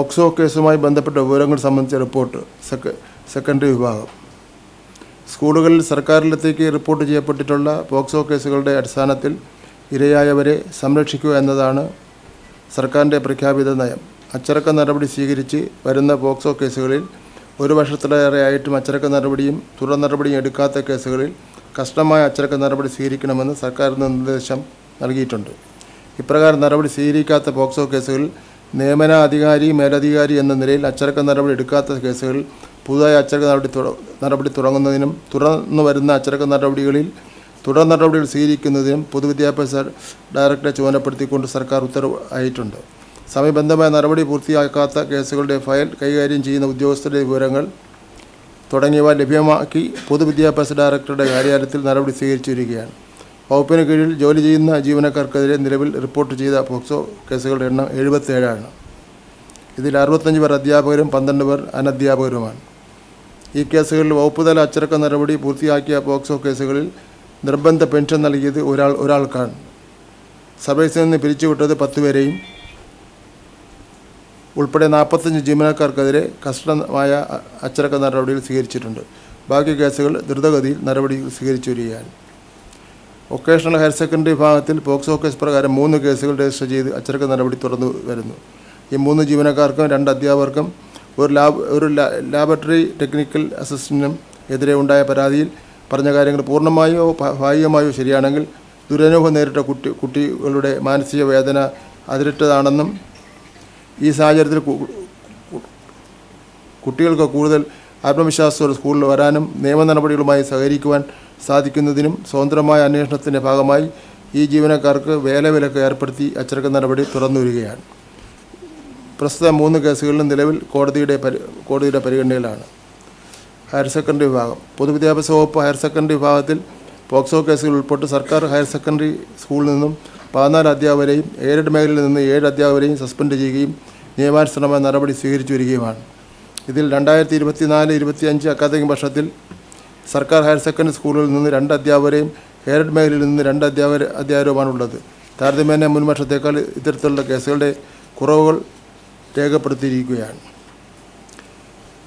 POCSO കേസുമായി ബന്ധപ്പെട്ട വിവരങ്ങൾ സംബന്ധിച്ച റിപ്പോർട്ട് സെക്കൻഡറി വിഭാഗം. സ്കൂളുകളിൽ സർക്കാരിലത്തേക്ക് റിപ്പോർട്ട് ചെയ്യപ്പെട്ടിട്ടുള്ള പോക്സോ കേസുകളുടെ അടിസ്ഥാനത്തിൽ ഇരയായവരെ സംരക്ഷിക്കുക എന്നതാണ് സർക്കാരിന്റെ പ്രഖ്യാപിത നയം. അച്ചടക്ക നടപടി സ്വീകരിച്ച് വരുന്ന പോക്സോ കേസുകളിൽ ഒരു വർഷത്തിലേറെയായിട്ടും അച്ചടക്ക നടപടിയും തുടർ നടപടിയും എടുക്കാത്ത കേസുകളിൽ കഷ്ടമായ അച്ചടക്ക നടപടി സ്വീകരിക്കണമെന്ന് സർക്കാർ നിർദ്ദേശം നൽകിയിട്ടുണ്ട്. ഇപ്രകാരം നടപടി സ്വീകരിക്കാത്ത പോക്സോ കേസുകളിൽ നിയമന അധികാരി മേലധികാരി എന്ന നിലയിൽ അച്ചടക്ക നടപടി എടുക്കാത്ത കേസുകളിൽ പുതുതായി അച്ചടക്ക നടപടി നടപടി തുടങ്ങുന്നതിനും തുടർന്നു വരുന്ന അച്ചടക്ക നടപടികളിൽ തുടർ നടപടികൾ സ്വീകരിക്കുന്നതിനും പൊതുവിദ്യാഭ്യാസ ഡയറക്ടറെ ചുമതലപ്പെടുത്തിക്കൊണ്ട് സർക്കാർ ഉത്തരവ് ആയിട്ടുണ്ട് സമയബന്ധമായ നടപടി പൂർത്തിയാക്കാത്ത കേസുകളുടെ ഫയൽ കൈകാര്യം ചെയ്യുന്ന ഉദ്യോഗസ്ഥരുടെ വിവരങ്ങൾ തുടങ്ങിയവ ലഭ്യമാക്കി പൊതുവിദ്യാഭ്യാസ ഡയറക്ടറുടെ കാര്യാലയത്തിൽ നടപടി സ്വീകരിച്ചു വരികയാണ് വകുപ്പിന് കീഴിൽ ജോലി ചെയ്യുന്ന ജീവനക്കാർക്കെതിരെ നിലവിൽ റിപ്പോർട്ട് ചെയ്ത പോക്സോ കേസുകളുടെ എണ്ണം എഴുപത്തേഴാണ്. ഇതിൽ അറുപത്തഞ്ച് പേർ അധ്യാപകരും പന്ത്രണ്ട് പേർ അനധ്യാപകരുമാണ്. ഈ കേസുകളിൽ വകുപ്പുതല അച്ചടക്ക നടപടി പൂർത്തിയാക്കിയ പോക്സോ കേസുകളിൽ നിർബന്ധ പെൻഷൻ നൽകിയത് ഒരാൾ ഒരാൾക്കാണ്. സർവീസിൽ നിന്ന് പിരിച്ചുവിട്ടത് പത്ത് പേരെയും ഉൾപ്പെടെ നാൽപ്പത്തഞ്ച് ജീവനക്കാർക്കെതിരെ കർശനമായ അച്ചടക്ക നടപടികൾ സ്വീകരിച്ചിട്ടുണ്ട്. ബാക്കി കേസുകൾ ദ്രുതഗതിയിൽ നടപടി സ്വീകരിച്ചു വരികയാണ്. വൊക്കേഷണൽ ഹയർ സെക്കൻഡറി വിഭാഗത്തിൽ പോക്സോ കേസ് പ്രകാരം മൂന്ന് കേസുകൾ രജിസ്റ്റർ ചെയ്ത് അച്ചടക്ക നടപടി തുറന്നു വരുന്നു. ഈ മൂന്ന് ജീവനക്കാർക്കും രണ്ട് അധ്യാപകർക്കും ഒരു ലാബ് ഒരു ലാബോറട്ടറി ടെക്നിക്കൽ അസിസ്റ്റന്റിനും എതിരെ ഉണ്ടായ പരാതിയിൽ പറഞ്ഞ കാര്യങ്ങൾ പൂർണമായോ ഭാഗികമായോ ശരിയാണെങ്കിൽ ദുരനുഭവം നേരിട്ട കുട്ടി കുട്ടികളുടെ മാനസിക വേദന അതിരിട്ടതാണെന്നും ഈ സാഹചര്യത്തിൽ കുട്ടികൾക്ക് കൂടുതൽ ആത്മവിശ്വാസത്തോടെ സ്കൂളിൽ വരാനും നിയമ നടപടികളുമായി സഹകരിക്കുവാൻ സാധിക്കുന്നതിനും സ്വതന്ത്രമായ അന്വേഷണത്തിന്റെ ഭാഗമായി ഈ ജീവനക്കാർക്ക് വേലവിലക്ക് ഏർപ്പെടുത്തി അച്ചടക്ക നടപടി തുറന്നുവരികയാണ്. പ്രസ്തുത മൂന്ന് കേസുകളിലും നിലവിൽ കോടതിയുടെ കോടതിയുടെ പരിഗണനയിലാണ്. ഹയർ സെക്കൻഡറി വിഭാഗം. പൊതുവിദ്യാഭ്യാസ വകുപ്പ് ഹയർ സെക്കൻഡറി വിഭാഗത്തിൽ പോക്സോ കേസുകൾ ഉൾപ്പെട്ട് സർക്കാർ ഹയർ സെക്കൻഡറി സ്കൂളിൽ നിന്നും പതിനാല് അധ്യാപകരെയും എയ്ഡഡ് മേഖലയിൽ നിന്ന് ഏഴ് അധ്യാപകരെയും സസ്പെൻഡ് ചെയ്യുകയും നിയമാനുസൃതമായ നടപടി സ്വീകരിച്ചു വരികയുമാണ്. ഇതിൽ രണ്ടായിരത്തി ഇരുപത്തിനാല് ഇരുപത്തിയഞ്ച് അക്കാദമിക് വർഷത്തിൽ സർക്കാർ ഹയർ സെക്കൻഡറി സ്കൂളുകളിൽ നിന്ന് രണ്ട് അധ്യാപകരെയും എയ്ഡഡ് മേഖലയിൽ നിന്ന് രണ്ട് അധ്യാപകർ അധ്യാപകരുമാണുള്ളത്. താരതമ്യേന മുൻ വർഷത്തേക്കാൾ ഇത്തരത്തിലുള്ള കേസുകളുടെ കുറവുകൾ രേഖപ്പെടുത്തിയിരിക്കുകയാണ്.